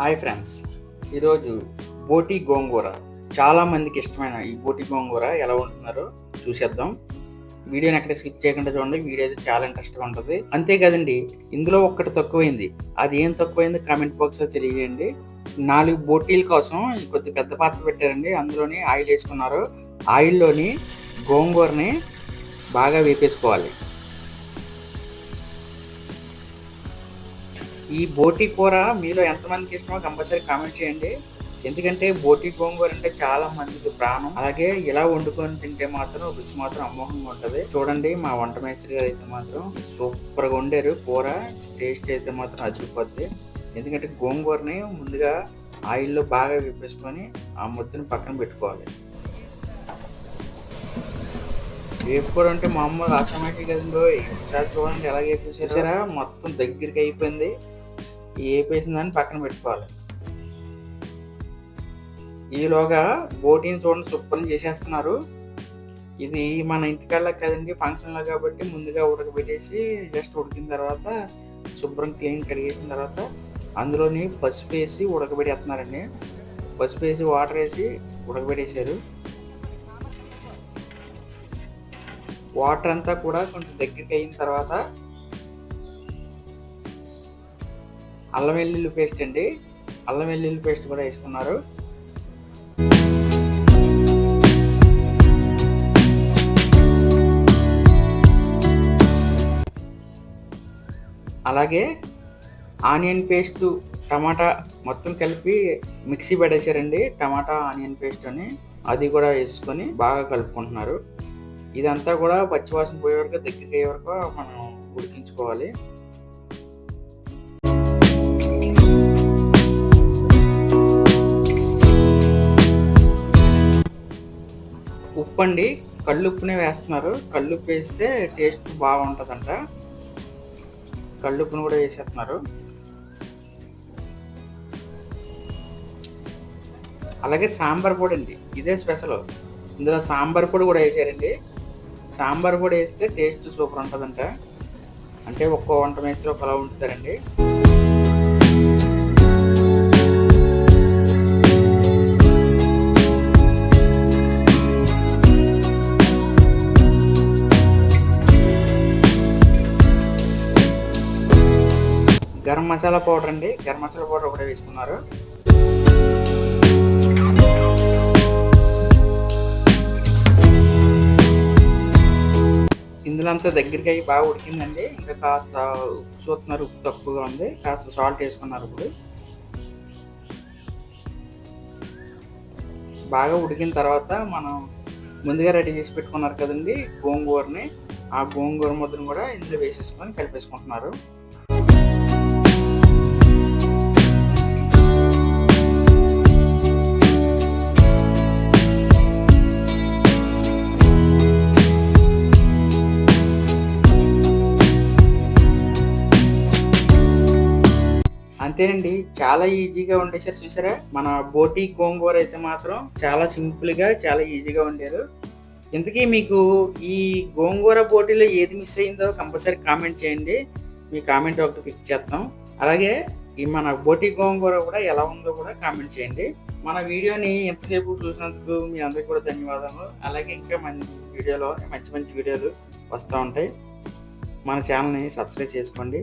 Hi friends. ఈరోజు బోటి గోంగూర. చాలామందికి ఇష్టమైన ఈ బోటి గోంగూర ఎలా ఉంటున్నారో చూసేద్దాం. వీడియోని ఎక్కడ స్కిప్ చేయకుండా చూడండి. వీడియో అయితే చాలా ఇంట్రెస్ట్గా ఉంటుంది. అంతేకాదండి ఇందులో ఒక్కటి తక్కువైంది. అది ఏం తక్కువైంది కామెంట్ బాక్స్లో తెలియజేయండి. నాలుగు బోటీల కోసం కొద్ది పెద్ద పాత్ర పెట్టారండి. అందులోని ఆయిల్ వేసుకున్నారు. ఆయిల్లోని గోంగూరని బాగా వేపేసుకోవాలి. ఈ బోటి కూర మీలో ఎంతమందికి ఇష్టమో కంపల్సరీ కామెంట్ చేయండి. ఎందుకంటే బోటి గోంగూర అంటే చాలా మందికి ప్రాణం. అలాగే ఇలా వండుకొని తింటే మాత్రం రుచి మాత్రం అమోఘంగా ఉంటుంది. చూడండి మా వంట మేస్త్రి గారు అయితే మాత్రం సూపర్గా వండారు కూర. టేస్ట్ అయితే మాత్రం అదిరిపోద్ది. ఎందుకంటే గోంగూరని ముందుగా ఆయిల్లో బాగా విప్పేసుకొని ఆ ముద్దను పక్కన పెట్టుకోవాలి. వేపుకూర అంటే మామూలు ఆసమాటి కదండి ఒకసారి చూడండి ఎలా వేపేసారా మొత్తం దగ్గరికి అయిపోయింది. వేపేసిన పక్కన పెట్టుకోవాలి. ఈలోగా బోటీని చూడండి శుభ్రం చేసేస్తున్నారు. ఇది మన ఇంటికల్లా కదండి ఫంక్షన్లో కాబట్టి ముందుగా ఉడకబెట్టేసి జస్ట్ ఉడికిన తర్వాత శుభ్రం క్లీన్ కడిగేసిన తర్వాత అందులోని పసుపు వేసి ఉడకబెట్టేస్తున్నారండి. పసుపు వేసి వాటర్ వేసి ఉడకబెట్టేశారు. వాటర్ అంతా కూడా కొంచెం దగ్గరికి అయిన తర్వాత అల్లం వెల్లుల్లి పేస్ట్ అండి. అల్లం వెల్లుల్లి పేస్ట్ కూడా వేసుకున్నారు. అలాగే ఆనియన్ పేస్ట్ టమాటా మొత్తం కలిపి మిక్సీ పడేసారండి. టమాటా ఆనియన్ పేస్ట్ అని అది కూడా వేసుకొని బాగా కలుపుకుంటున్నారు. ఇదంతా కూడా పచ్చివాసన పోయే వరకు దగ్గరికి అయ్యే వరకు మనం ఉడికించుకోవాలి. ఉప్పు అండి కళ్ళుప్పునే వేస్తున్నారు. కళ్ళుప్పు వేస్తే టేస్ట్ బాగుంటుందంట. కళ్ళుప్పును కూడా వేసేస్తున్నారు. అలాగే సాంబార్ పొడి అండి. ఇదే స్పెషల్. ఇందులో సాంబార్ పొడి కూడా వేసారండి. సాంబార్ పొడి వేస్తే టేస్ట్ సూపర్ ఉంటుందంట. అంటే ఒక్కో వంట వేస్తే ఒకలా ఉంచుతారండి గరం మసాలా పౌడర్ అండి. గరం మసాలా పౌడర్ ఒకటే వేసుకున్నారు ఇందులో అంతా దగ్గరికి అయ్యి బాగా ఉడికిందండి. ఇంకా కాస్త ఉప్పు చూస్తున్నారు ఉప్పు తక్కువగా ఉంది. కాస్త సాల్ట్ వేసుకున్నారు ఇప్పుడు. బాగా ఉడికిన తర్వాత మనం ముందుగా రెడీ చేసి పెట్టుకున్నారు కదండి గోంగూరని. ఆ గోంగూర ముద్దను కూడా ఇందులో వేసేసుకొని కలిపేసుకుంటున్నారు. అంతేనండి. చాలా ఈజీగా ఉండేసారు చూసారా? మన బోటి గోంగూర అయితే మాత్రం చాలా సింపుల్గా చాలా ఈజీగా వండారు. ఇంతకీ మీకు ఈ గోంగూర బోటీలో ఏది మిస్ అయిందో కంపల్సరీ కామెంట్ చేయండి. మీ కామెంట్ ఒకటి పిక్ చేస్తాం అలాగే ఈ మన బోటి గోంగూర కూడా ఎలా ఉందో కూడా కామెంట్ చేయండి. మన వీడియోని ఎంతసేపు చూసినందుకు మీ అందరికీ కూడా ధన్యవాదాలు. అలాగే ఇంకా మంచి వీడియోలో మంచి మంచి వీడియోలు వస్తూ ఉంటాయి. మన ఛానల్ని సబ్స్క్రైబ్ చేసుకోండి.